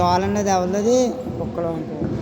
తోలన్నది ఎవరిది కుక్కలో ఉంటుంది.